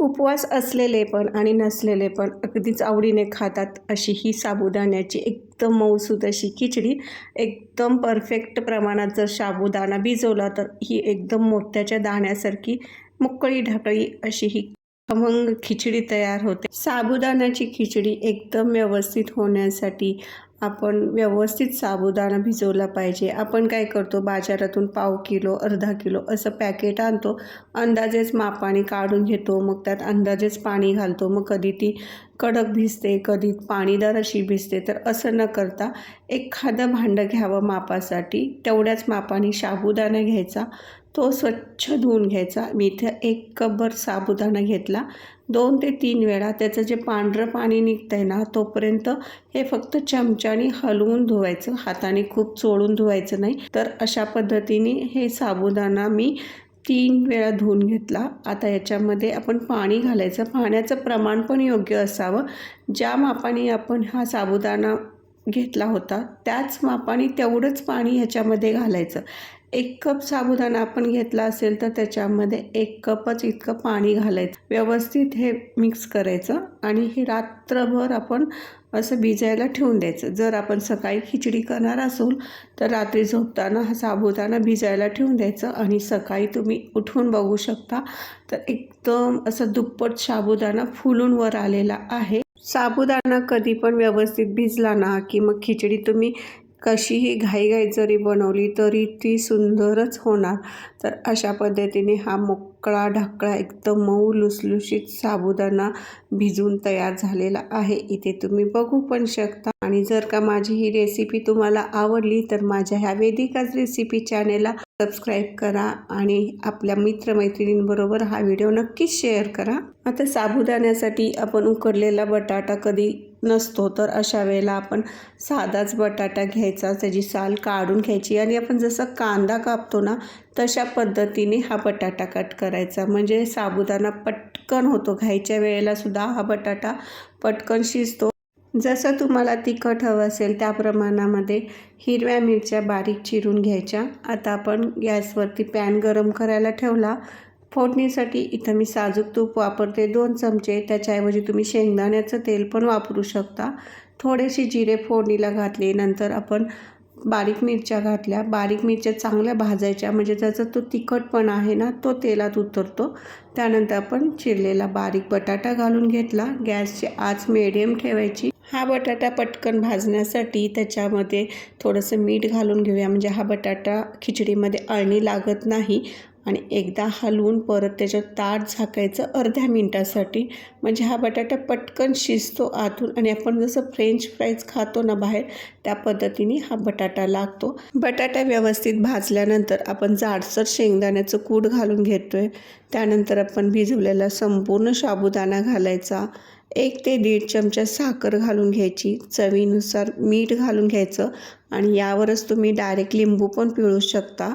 उपवास असलेले पण आणि नसलेले पण अगदीच आवडीने खातात अशी ही साबुदाण्याची एकदम मऊसूद अशी खिचडी. एकदम परफेक्ट प्रमाणात जर साबुदाणा भिजवला तर ही एकदम मोत्याच्या दाण्यासारखी मुकळी ढाकळी अशी ही खमंग खिचडी तयार होते. साबुदाण्याची खिचडी एकदम व्यवस्थित होण्यासाठी आपण व्यवस्थित साबुदाणा भिजवला पाहिजे. आपण काय करतो? बाजारातून पाव किलो अर्धा किलो असं पॅकेट आणतो. अंदाजेच मापाने काढून घेतो. मग त्यात अंदाजेच पाणी घालतो. मग कधी ती कडक भिजते कधी पाणीदार अशी भिजते. तर असं न करता एखादं भांडं घ्यावं मापासाठी. तेवढ्याच मापाने साबुदाणा घ्यायचा. तो स्वच्छ धुवून घ्यायचा. मी इथे एक कपभर साबुदाणा घेतला. दोन ते तीन वेळा त्याचं जे पांढरं पाणी निघतं आहे ना तोपर्यंत हे फक्त चमच्याने हलवून धुवायचं. हाताने खूप चोळून धुवायचं नाही. तर अशा पद्धतीने हे साबुदाणा मी तीन वेळा धुवून घेतला. आता याच्यामध्ये आपण पाणी घालायचं. पाण्याचं प्रमाण पण योग्य असावं. ज्या मापाने आपण हा साबुदाणा घेतला होता त्याच मापाने तेवढंच पाणी ह्याच्यामध्ये घालायचं. एक कप साबुदाणा आपण घेतला असेल तर त्याच्यामध्ये एक कपच इतकं पाणी घालायचं. व्यवस्थित हे मिक्स करायचं आणि हे रात्रभर आपण असं भिजायला ठेवून द्यायचं. जर आपण सकाळी खिचडी करणार असू तर रात्री झोपताना हा साबुदाणा भिजायला ठेवून द्यायचं आणि सकाळी तुम्ही उठून बघू शकता. तर एकदम असं दुप्पट साबुदाणा फुलून वर आलेला आहे. साबुदाणा कधी पण व्यवस्थित भिजला ना की मग खिचडी तुम्ही कशीही घाईघाई जरी बनवली तरी ती सुंदरच होणार. तर अशा पद्धतीने हा मोकळा ढाकळा एकदम मऊ लुसलुशीत साबुदाणा भिजून तयार झालेला आहे. इथे तुम्ही बघू पण शकता. आणि जर का माझी ही रेसिपी तुम्हाला आवडली तर माझ्या ह्या वेदिकाच रेसिपी चॅनेलला सबस्क्राईब करा आणि आपल्या मित्रमैत्रिणींबरोबर हा व्हिडिओ नक्कीच शेअर करा. आता साबुदाण्यासाठी आपण उकडलेला बटाटा कधी नसतो तर अशा वेळेला आपण साधाच बटाटा घ्यायचा त्याची साल काढून घ्यायची आणि आपण जसं कांदा कापतो ना तशा पद्धतीने हा बटाटा कट करायचा. म्हणजे साबुदाणा पटकन होतो घ्यायच्या वेळेलासुद्धा हा बटाटा पटकन शिजतो. जसं तुम्हाला तिखट हवं असेल त्या प्रमाणामध्ये हिरव्या मिरच्या बारीक चिरून घ्यायच्या. आता आपण गॅसवरती पॅन गरम करायला ठेवला. फोडणीसाठी इथं मी साजूक तूप वापरते. दोन चमचे त्याच्याऐवजी तुम्ही शेंगदाण्याचं तेल पण वापरू शकता. थोडेसे जिरे फोडणीला घातले नंतर आपण बारीक मिरच्या घातल्या. बारीक मिरच्या चांगल्या भाजायच्या म्हणजे त्याचा तो तिखटपणा आहे ना तो तेलात उतरतो. त्यानंतर आपण चिरलेला बारीक बटाटा घालून घेतला. गॅसची आच मिडियम ठेवायची. हा बटाटा पटकन भाजण्यासाठी त्याच्यामध्ये थोडंसं मीठ घालून घेऊया. म्हणजे हा बटाटा खिचडीमध्ये अळणी लागत नाही. आणि एकदा हलवून परत त्याच्यात ताट झाकायचं अर्ध्या मिनटासाठी. म्हणजे हा बटाटा पटकन शिजतो आतून आणि आपण जसं फ्रेंच फ्राईज खातो ना बाहेर त्या पद्धतीने हा बटाटा लागतो. बटाटा व्यवस्थित भाजल्यानंतर आपण जाडसर शेंगदाण्याचं कूट घालून घेतो आहे त्यानंतर आपण भिजवलेला संपूर्ण साबुदाणा घालायचा. एक ते दीड चमचा साखर घालून घ्यायची. चवीनुसार मीठ घालून घ्यायचं आणि यावरच तुम्ही डायरेक्ट लिंबू पण पिळू शकता.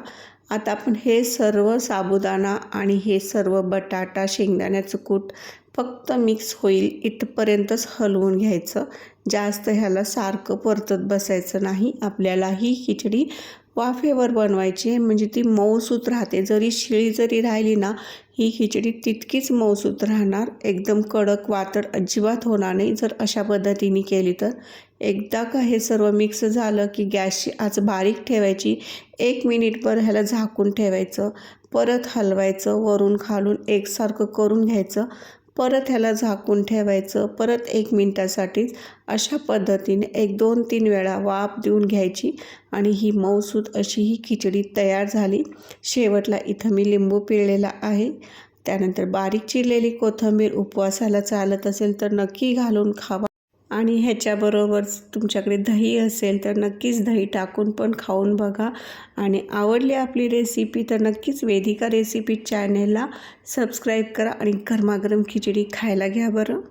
आता आपण हे सर्व साबुदाणा आणि हे सर्व बटाटा शेंगदाण्याचं कूट फक्त मिक्स होईल इथपर्यंतच हलवून घ्यायचं. जास्त ह्याला सारखं परतत बसायचं नाही. आपल्याला ही खिचडी वाफेवर बनवायची म्हणजे ती मऊसूत राहते. जरी शिळी जरी राहिली ना ही खिचडी तितकीच मऊसूत राहणार. एकदम कडक वातड अजिबात होणार नाही जर अशा पद्धतीने केली तर. एकदा का हे सर्व मिक्स झालं की गॅसची आज बारीक ठेवायची. एक मिनिटभर ह्याला झाकून ठेवायचं. परत हलवायचं. वरून खालून एकसारखं करून घ्यायचं. परत ह्याला झाकून ठेवायचं. परत एक मिनटासाठीच अशा पद्धतीने एक दोन तीन वेळा वाफ देऊन घ्यायची आणि ही मऊसूत अशी ही खिचडी तयार झाली. शेवटला इथं मी लिंबू पिळलेला आहे. त्यानंतर बारीक चिरलेली कोथिंबीर उपवासाला चालत असेल तर नक्की घालून खावा. आणि ह्याच्याबरोबर तुमच्याकडे दही असेल तर नक्कीच दही टाकून पण खाऊन बघा. आणि आवडली आपली रेसिपी तर नक्कीच वेदिका रेसिपी चॅनेलला सबस्क्राईब करा आणि गरमागरम खिचडी खायला घ्या बरं.